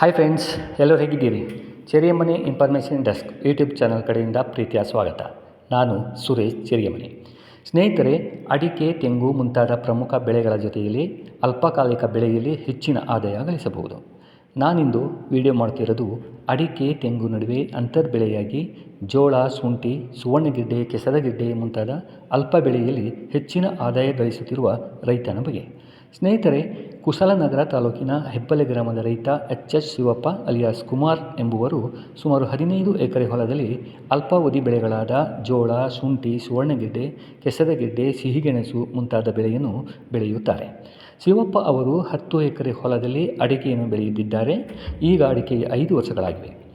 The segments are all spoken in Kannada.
ಹಾಯ್ ಫ್ರೆಂಡ್ಸ್ ಎಲ್ಲರೂ ಹೇಗಿದ್ದೀರಿ? Cheriyamane information desk YouTube channel ಕಡೆಯಿಂದ ಪ್ರೀತಿಯ ಸ್ವಾಗತ. ನಾನು ಸುರೇಶ್ ಚೆರಿಯಮನೆ ಸ್ನೇಹಿತರೆ, ಅಡಿಕೆ, ತೆಂಗು ಮುಂತಾದ ಪ್ರಮುಖ ಬೆಳೆಗಳ ಜೊತೆಯಲ್ಲಿ ಅಲ್ಪಕಾಲಿಕ ಬೆಳೆಯಲ್ಲಿ ಹೆಚ್ಚಿನ ಆದಾಯ ಗಳಿಸಬಹುದು. ನಾನಿಂದು ವಿಡಿಯೋ ಮಾಡ್ತಿರೋದು ಅಡಿಕೆ, ತೆಂಗು ನಡುವೆ ಅಂತರ್ ಬೆಳೆಯಾಗಿ ಜೋಳ, ಶುಂಠಿ, ಸುವರ್ಣಗಿಡ್ಡೆ, ಕೆಸರಗಿಡ್ಡೆ ಮುಂತಾದ ಅಲ್ಪ ಬೆಳೆಯಲ್ಲಿ ಹೆಚ್ಚಿನ ಆದಾಯ ಗಳಿಸುತ್ತಿರುವ ರೈತನ ಬಗ್ಗೆ. ಸ್ನೇಹಿತರೆ, ಕುಶಲನಗರ ತಾಲೂಕಿನ ಹೆಬ್ಬಲೆ ಗ್ರಾಮದ ರೈತ H H Shivappa alias Kumar ಎಂಬುವರು ಸುಮಾರು ಹದಿನೈದು ಎಕರೆ ಹೊಲದಲ್ಲಿ ಅಲ್ಪಾವಧಿ ಬೆಳೆಗಳಾದ ಜೋಳ, ಶುಂಠಿ, ಸುವರ್ಣಗೆಡ್ಡೆ, ಕೆಸರಗೆಡ್ಡೆ, ಸಿಹಿಗೆಣಸು ಮುಂತಾದ ಬೆಳೆಯನ್ನು ಬೆಳೆಯುತ್ತಾರೆ. ಶಿವಪ್ಪ ಅವರು ಹತ್ತು ಎಕರೆ ಹೊಲದಲ್ಲಿ ಅಡಿಕೆಯನ್ನು ಬೆಳೆಯುತ್ತಿದ್ದಾರೆ. ಈಗ ಅಡಿಕೆಗೆ ಐದು ವರ್ಷಗಳಾಗಿವೆ.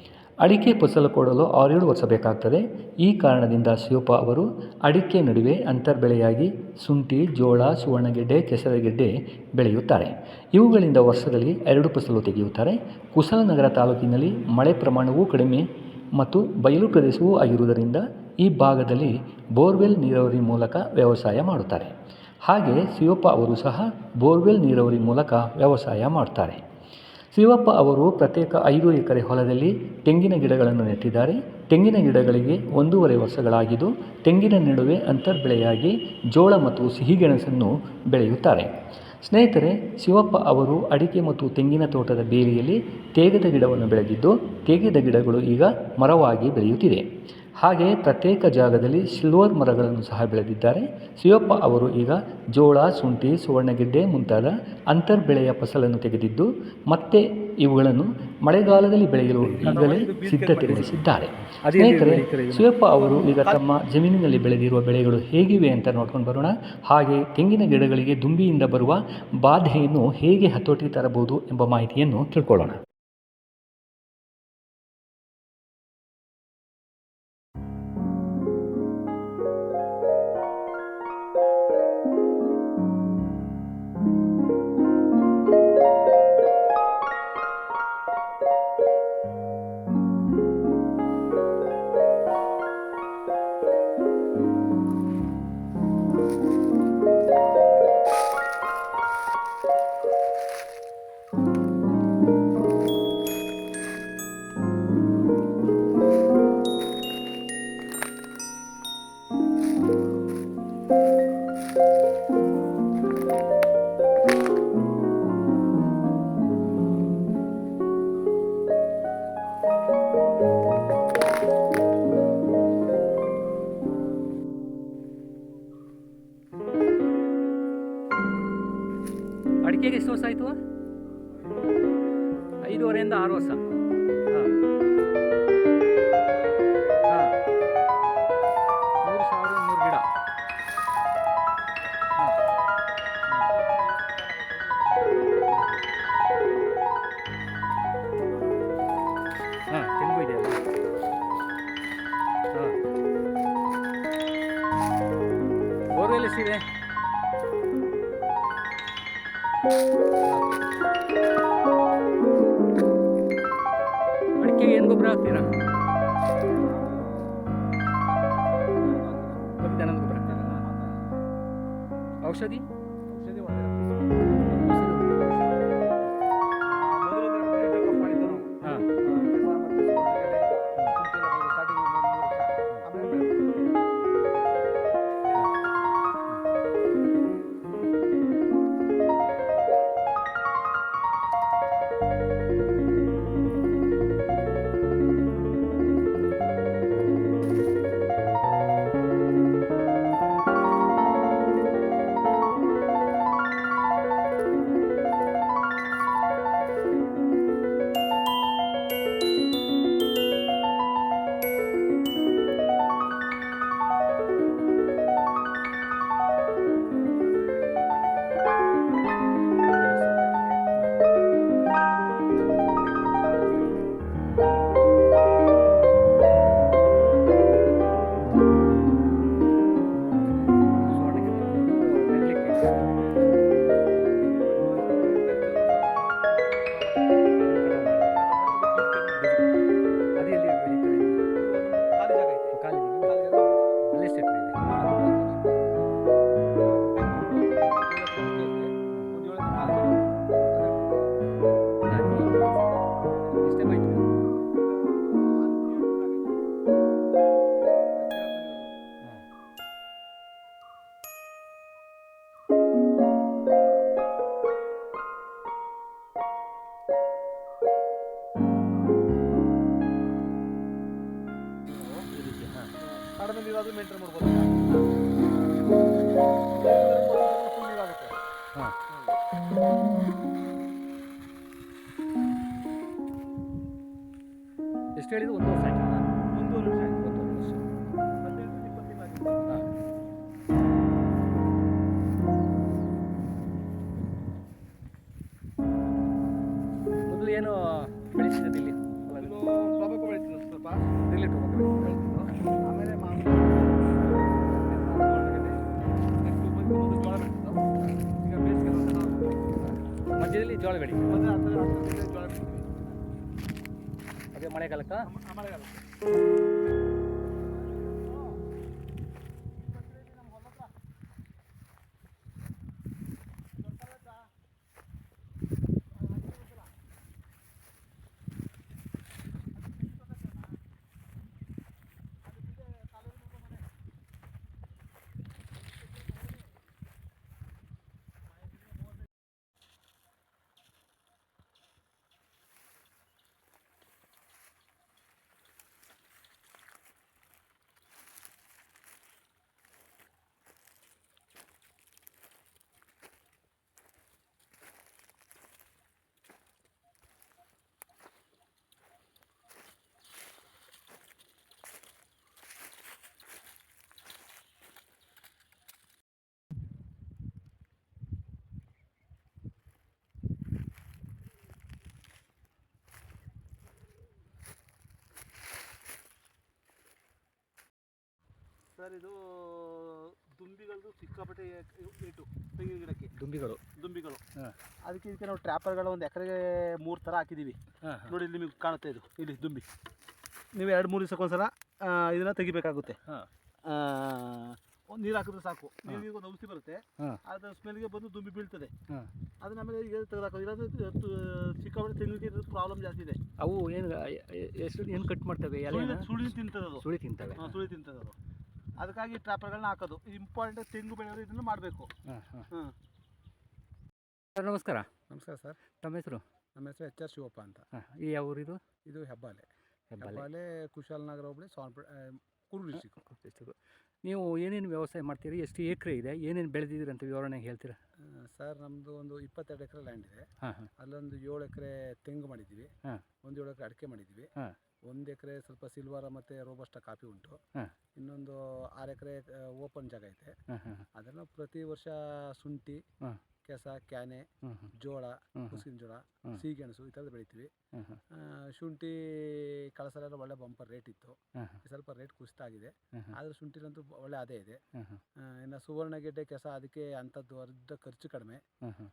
ಅಡಿಕೆ ಫಸಲು ಕೊಡಲು ಆರೇಳು ವರ್ಷ ಬೇಕಾಗ್ತದೆ. ಈ ಕಾರಣದಿಂದ ಶಿವಪ್ಪ ಅವರು ಅಡಿಕೆ ನಡುವೆ ಅಂತರ್ಬೆಳೆಯಾಗಿ ಶುಂಠಿ, ಜೋಳ, ಸುವರ್ಣಗೆಡ್ಡೆ, ಕೆಸರಗೆಡ್ಡೆ ಬೆಳೆಯುತ್ತಾರೆ. ಇವುಗಳಿಂದ ವರ್ಷದಲ್ಲಿ ಎರಡು ಫಸಲು ತೆಗೆಯುತ್ತಾರೆ. ಕುಶಲನಗರ ತಾಲೂಕಿನಲ್ಲಿ ಮಳೆ ಪ್ರಮಾಣವೂ ಕಡಿಮೆ ಮತ್ತು ಬಯಲು ಪ್ರದೇಶವೂ ಆಗಿರುವುದರಿಂದ ಈ ಭಾಗದಲ್ಲಿ ಬೋರ್ವೆಲ್ ನೀರಾವರಿ ಮೂಲಕ ವ್ಯವಸಾಯ ಮಾಡುತ್ತಾರೆ. ಹಾಗೆ ಶಿವಪ್ಪ ಅವರು ಸಹ ಬೋರ್ವೆಲ್ ನೀರಾವರಿ ಮೂಲಕ ವ್ಯವಸಾಯ ಮಾಡ್ತಾರೆ. ಶಿವಪ್ಪ ಅವರು ಪ್ರತ್ಯೇಕ ಐದು ಎಕರೆ ಹೊಲದಲ್ಲಿ ತೆಂಗಿನ ಗಿಡಗಳನ್ನು ನೆಟ್ಟಿದ್ದಾರೆ. ತೆಂಗಿನ ಗಿಡಗಳಿಗೆ ಒಂದೂವರೆ ವರ್ಷಗಳಾಗಿದ್ದು ತೆಂಗಿನ ನಡುವೆ ಅಂತರ್ಬೆಳೆಯಾಗಿ ಜೋಳ ಮತ್ತು ಸಿಹಿಗೆಣಸನ್ನು ಬೆಳೆಯುತ್ತಾರೆ. ಸ್ನೇಹಿತರೆ, ಶಿವಪ್ಪ ಅವರು ಅಡಿಕೆ ಮತ್ತು ತೆಂಗಿನ ತೋಟದ ಬೇಲಿಯಲ್ಲಿ ತೇಗದ ಗಿಡವನ್ನು ಬೆಳೆದಿದ್ದು, ತೇಗದ ಗಿಡಗಳು ಈಗ ಮರವಾಗಿ ಬೆಳೆಯುತ್ತಿದೆ. ಹಾಗೆ ಪ್ರತ್ಯೇಕ ಜಾಗದಲ್ಲಿ ಸಿಲ್ವರ್ ಮರಗಳನ್ನು ಸಹ ಬೆಳೆದಿದ್ದಾರೆ. ಶಿವಪ್ಪ ಅವರು ಈಗ ಜೋಳ, ಶುಂಠಿ, ಸುವರ್ಣಗೆಡ್ಡೆ ಮುಂತಾದ ಅಂತರ್ ಬೆಳೆಯ ಫಸಲನ್ನು ತೆಗೆದಿದ್ದು, ಮತ್ತೆ ಇವುಗಳನ್ನು ಮಳೆಗಾಲದಲ್ಲಿ ಬೆಳೆಯಲು ಈಗಲೇ ಸಿದ್ಧತೆ ನಡೆಸಿದ್ದಾರೆ ಸ್ನೇಹಿತರೆ ಶಿವಪ್ಪ ಅವರು ಈಗ ತಮ್ಮ ಜಮೀನಿನಲ್ಲಿ ಬೆಳೆದಿರುವ ಬೆಳೆಗಳು ಹೇಗಿವೆ ಅಂತ ನೋಡ್ಕೊಂಡು ಬರೋಣ. ಹಾಗೆ ತೆಂಗಿನ ಗಿಡಗಳಿಗೆ ದುಂಬಿಯಿಂದ ಬರುವ ಬಾಧೆಯನ್ನು ಹೇಗೆ ಹತೋಟಿ ತರಬಹುದು ಎಂಬ ಮಾಹಿತಿಯನ್ನು ತಿಳ್ಕೊಳ್ಳೋಣ. ಮೂರು ಮೂರು ಗಿಡ. ಹಾಂ ತೆಂಗು ಇದೆಯಲ್ಲ ಹಾಂ. ಬೋರ್ವೆಲ್ ಅಡಿಕೆಗೆ ಏನು ಗೊಬ್ಬರ? ಔಷಧಿ ಹಾಂ ಎಷ್ಟು ಹೇಳಿದ್ರು? ಒಂದು ವರ್ಷ ಆಯ್ತು? ಒಂದೂವರೆ ವರ್ಷ ಆಯ್ತು. ಒಂದೂವರೆ ವರ್ಷ. ಮೊದಲು ಏನು ಬೆಳೆಸಿದೆ ಇಲ್ಲಿ? ಇದು ಟೊಬ್ಯಾಕೊ ಸ್ವಲ್ಪ. ಇಲ್ಲಿ ಟೊಬಾಕೋ ಬೆಳೀತಿದ್ದು. ಜೋಳ ಬೆಳಿ ಬೆಳಿತೀವಿ ಅದೇ ಮಳೆಗಾಲಕ್ಕೆ? ಆ ಸರ್ ಇದು ದುಂಬಿಗಳದ್ದು ಸಿಕ್ಕಾಪಟ್ಟೆ ಏಟು ತೆಂಗಿನ ಗಿಡಕ್ಕೆ. ದುಂಬಿಗಳು. ದುಂಬಿಗಳು. ಅದಕ್ಕೆ ಇದಕ್ಕೆ ನಾವು ಟ್ರ್ಯಾಪರ್ಗಳು ಒಂದು ಎಕರೆಗೆ ಮೂರು ಥರ ಹಾಕಿದ್ದೀವಿ ನೋಡಿ ಇಲ್ಲಿ ನಿಮಗೆ ಕಾಣುತ್ತೆ ಇದು ಇಲ್ಲಿ ದುಂಬಿ. ನೀವು ಎರಡು ಮೂರು ದಿವಸಕ್ಕೊಂದ್ಸಲ ಇದನ್ನು ತೆಗಿಬೇಕಾಗುತ್ತೆ. ನೀರು ಹಾಕಿದ್ರೆ ಸಾಕು. ನೀರಿಗೆ ಒಂದು ಔಷಧಿ ಬರುತ್ತೆ. ಅದರ ಸ್ಮೆಲ್ಗೆ ಬಂದು ದುಂಬಿ ಬೀಳ್ತದೆ. ಅದು ಅದನ್ನ ಆಮೇಲೆ ಈಗ ತೆಗೆದಾಕೋದು ಇಲ್ಲಾಂದ್ರೆ ಸಿಕ್ಕಾಪಟ್ಟೆ ತೆಂಗಿನ ಪ್ರಾಬ್ಲಮ್ ಜಾಸ್ತಿ ಇದೆ. ಅವು ಏನು ಎಷ್ಟು ಏನು ಕಟ್ ಮಾಡ್ತವೆ? ಸುಳಿ ತಿಂತದದು ತಿಂತದೆ ಸುಳಿ ತಿಂತವೆ. ಸುಳಿ ತಿಂತದೆ ಅದು. ಅದಕ್ಕಾಗಿ ಟ್ರ್ಯಾಪರ್ಗಳನ್ನ ಹಾಕೋದು. ಇಂಪಾರ್ಟೆಂಟ್ ತೆಂಗು ಬೆಳೆಯೋದು ಇದನ್ನು ಮಾಡಬೇಕು. ಹಾಂ ಹಾಂ. ಹಾಂ. ಸರ್ ನಮಸ್ಕಾರ. ನಮಸ್ಕಾರ ಸರ್. ತಮ್ಮ ಹೆಸರು? ನಮ್ಮ ಹೆಸರು ಎಚ್ ಆರ್ ಶಿವಪ್ಪ ಅಂತ. ಹಾಂ ಈ ಯಾವ ಊರಿದು? ಇದು ಹೆಬ್ಬಾಲೆ. ಹೆಬ್ಬಾಲೆ. ಹೆಬ್ಬಾಲೆ ಕುಶಾಲನಗರ ಹೋಬಳಿ ಸೋನ್ಪೇಟೆ ಕುರು ಡಿಸ್ಟಿಕ್. ನೀವು ಏನೇನು ವ್ಯವಸಾಯ ಮಾಡ್ತೀರಿ? ಎಷ್ಟು ಎಕರೆ ಇದೆ? ಏನೇನು ಬೆಳೆದಿದ್ದೀರಿ ಅಂತ ವಿವರಣೆ ಹೇಳ್ತೀರಾ? ಸರ್ ನಮ್ಮದು ಒಂದು ಇಪ್ಪತ್ತೆರಡು ಎಕರೆ ಲ್ಯಾಂಡ್ ಇದೆ. ಹಾಂ ಹಾಂ. ಅಲ್ಲೊಂದು ಏಳು ಎಕರೆ ತೆಂಗು ಮಾಡಿದ್ದೀವಿ. ಹಾಂ. ಒಂದು ಏಳು ಎಕರೆ ಅಡಿಕೆ ಮಾಡಿದ್ದೀವಿ. ಹಾಂ. ಒಂದು ಎಕರೆ ಸ್ವಲ್ಪ ಸಿಲ್ವರ್ ಮತ್ತು ರೋಬಸ್ಟ ಕಾಫಿ ಉಂಟು. ಇನ್ನೊಂದು ಆರು ಎಕರೆ ಓಪನ್ ಜಾಗ ಐತೆ. ಅದನ್ನು ಪ್ರತಿ ವರ್ಷ ಶುಂಠಿ. ಕೆಸ ಕ್ಯಾನೆ ಜೋಳ ಮುಸ್ಕಿನ ಜೋಳ ಸಿಹಿ ಸಿಹಿಗೆಣಸು ಈ ಥರದ್ದು ಬೆಳಿತೀವಿ. ಶುಂಠಿ ಕಳಸಲೆಲ್ಲ ಒಳ್ಳೆ ಬಂಪರ್ ರೇಟ್ ಇತ್ತು. ಸ್ವಲ್ಪ ರೇಟ್ ಕುಸಿತ ಆಗಿದೆ ಆದರೆ ಶುಂಠಿಲಂತೂ ಒಳ್ಳೆ ಅದೇ ಇದೆ. ಇನ್ನು ಸುವರ್ಣಗೆಡ್ಡೆ ಕೆಸ ಅದಕ್ಕೆ ಅಂಥದ್ದು ಅರ್ಧ ಖರ್ಚು ಕಡಿಮೆ.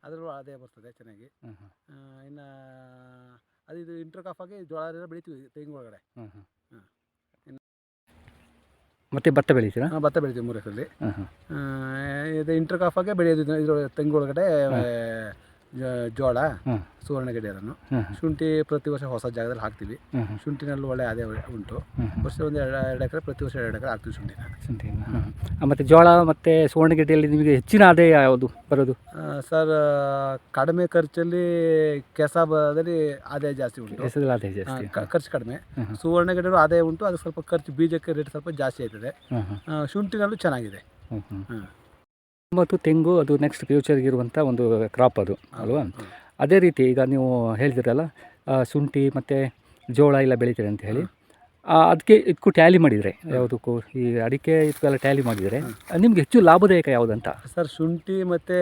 ಅದ್ರಲ್ಲೂ ಆದಾಯ ಬರ್ತದೆ ಚೆನ್ನಾಗಿ. ಇನ್ನು ಅದು ಇದು ಇಂಟರ್ ಕಾಫ್ ಆಗಿ ಜೋಳ ಎಲ್ಲ ಬೆಳಿತೀವಿ ತೆಂಗು ಒಳಗಡೆ ಹಾಂ ಹಾಂ. ಮತ್ತೆ ಭತ್ತ ಬೆಳಿತೀರಾ? ಆ, ಭತ್ತ ಬೆಳಿತೀವಿ ಮೂರು ಹಾಂ ಹಾಂ ಇದು ಇಂಟರ್ ಕಾಫ್ ಆಗೇ ಬೆಳೆಯೋದು ಇದು- ಇದ್ರ ತೆಂಗು ಒಳಗಡೆ ಜೋಳ ಸುವರ್ಣ ಸುವರ್ಣಗೆಡ್ಡೆ ಅದನ್ನು ಹಾಂ ಹಾಂ ಶುಂಠಿ ಪ್ರತಿ ವರ್ಷ ಹೊಸ ಜಾಗದಲ್ಲಿ ಹಾಕ್ತೀವಿ. ಶುಂಠಿನಲ್ಲೂ ಒಳ್ಳೆ ಅದೇ ಉಂಟು. ವರ್ಷ ಒಂದು ಎರಡು ಎರಡು ಎಕರೆ ಪ್ರತಿ ವರ್ಷ ಎರಡು ಎಕರೆ ಹಾಕ್ತೀವಿ ಶುಂಠಿನ. ಶುಂಠಿ ಹಾಂ ಹಾಂ ಮತ್ತು ಜೋಳ ಮತ್ತು ಸುವರ್ಣಗೆಡ್ಡೆಯಲ್ಲಿ ನಿಮಗೆ ಹೆಚ್ಚಿನ ಆದಾಯ ಯಾವುದು ಬರೋದು? ಸರ್ ಕಡಿಮೆ ಖರ್ಚಲ್ಲಿ ಕೆಸಾಬದಲ್ಲಿ ಆದಾಯ ಜಾಸ್ತಿ ಉಂಟು. ಆದಾಯ ಜಾಸ್ತಿ. ಖರ್ಚು ಕಡಿಮೆ. ಸುವರ್ಣ ಹ್ಮ್. ಆದಾಯ ಉಂಟು. ಅದು ಸ್ವಲ್ಪ ಖರ್ಚು ಬೀಜಕ್ಕೆ ರೇಟ್ ಸ್ವಲ್ಪ ಜಾಸ್ತಿ ಆಯ್ತದೆ. ಶುಂಠಿನಲ್ಲೂ ಚೆನ್ನಾಗಿದೆ. ಹ್ಞೂ. ಮತ್ತು ತೆಂಗು ಅದು ನೆಕ್ಸ್ಟ್ ಫ್ಯೂಚರ್ಗೆ ಇರುವಂಥ ಒಂದು ಕ್ರಾಪ್ ಅದು ಅಲ್ವಾ? ಅದೇ ರೀತಿ ಈಗ ನೀವು ಹೇಳ್ತಿರಲ್ಲ ಆ, ಶುಂಠಿ ಮತ್ತು ಜೋಳ ಎಲ್ಲ ಬೆಳಿತೀರಿ ಅಂತ ಹೇಳಿ. ಅದಕ್ಕೆ ಇದಕ್ಕೂ ಟ್ಯಾಲಿ ಮಾಡಿದರೆ ಯಾವುದಕ್ಕೂ ಈ ಅಡಿಕೆ ಇದಕ್ಕೆಲ್ಲ ಟ್ಯಾಲಿ ಮಾಡಿದರೆ ನಿಮ್ಗೆ ಹೆಚ್ಚು ಲಾಭದಾಯಕ ಯಾವುದಂತ? ಸರ್ ಶುಂಠಿ ಮತ್ತು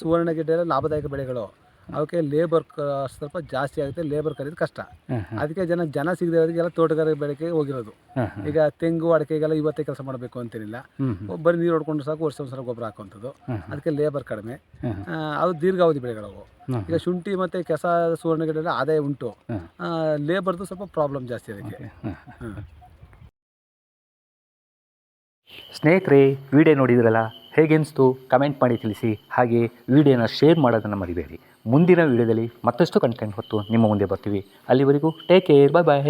ಸುವರ್ಣಗೆಡ್ಡೆ ಎಲ್ಲ ಲಾಭದಾಯಕ ಬೆಳೆಗಳು. ಅವಕ್ಕೆ ಲೇಬರ್ ಸ್ವಲ್ಪ ಜಾಸ್ತಿ ಆಗುತ್ತೆ ಲೇಬರ್ ಕರೀದು ಕಷ್ಟ. ಅದಕ್ಕೆ ಜನ ಜನ ಸಿಗದವರಿಗೆಲ್ಲ ತೋಟಗಾರಿಕೆ ಬೆಳೆಗೆ ಹೋಗಿರೋದು. ಈಗ ತೆಂಗು ಅಡಿಕೆಗೆಲ್ಲ ಇವತ್ತೇ ಕೆಲಸ ಮಾಡಬೇಕು ಅಂತೇನಿಲ್ಲ ಬರೀ ನೀರು ಹೊಡ್ಕೊಂಡು ಸಾಕು ವರ್ಷ ಒಂದ್ಸಲ ಗೊಬ್ಬರ ಹಾಕುವಂಥದ್ದು. ಅದಕ್ಕೆ ಲೇಬರ್ ಕಡಿಮೆ. ಅದು ದೀರ್ಘಾವಧಿ ಬೆಳೆಗಳವು. ಈಗ ಶುಂಠಿ ಮತ್ತೆ ಕೆಸ ಸುವರ್ಣಗಳೆಲ್ಲ ಆದಾಯ ಉಂಟು. ಲೇಬರ್ದು ಸ್ವಲ್ಪ ಪ್ರಾಬ್ಲಮ್ ಜಾಸ್ತಿ ಅದಕ್ಕೆ. ಸ್ನೇಹಿತರೆ ವಿಡಿಯೋ ನೋಡಿದ್ರಲ್ಲ? ಹೇಗೆನ್ನಿಸ್ತು ಕಮೆಂಟ್ ಮಾಡಿ ತಿಳಿಸಿ. ಹಾಗೆ ವಿಡಿಯೋನ ಶೇರ್ ಮಾಡೋದನ್ನು ಮರಿಬೇಡಿ. ಮುಂದಿನ ವಿಡಿಯೋದಲ್ಲಿ ಮತ್ತಷ್ಟು ಕಂಟೆಂಟ್ ಹೊತ್ತು ನಿಮ್ಮ ಮುಂದೆ ಬರ್ತೀವಿ. ಅಲ್ಲಿವರೆಗೂ ಟೇಕ್ ಕೇರ್ ಬಾಯ್ ಬಾಯ್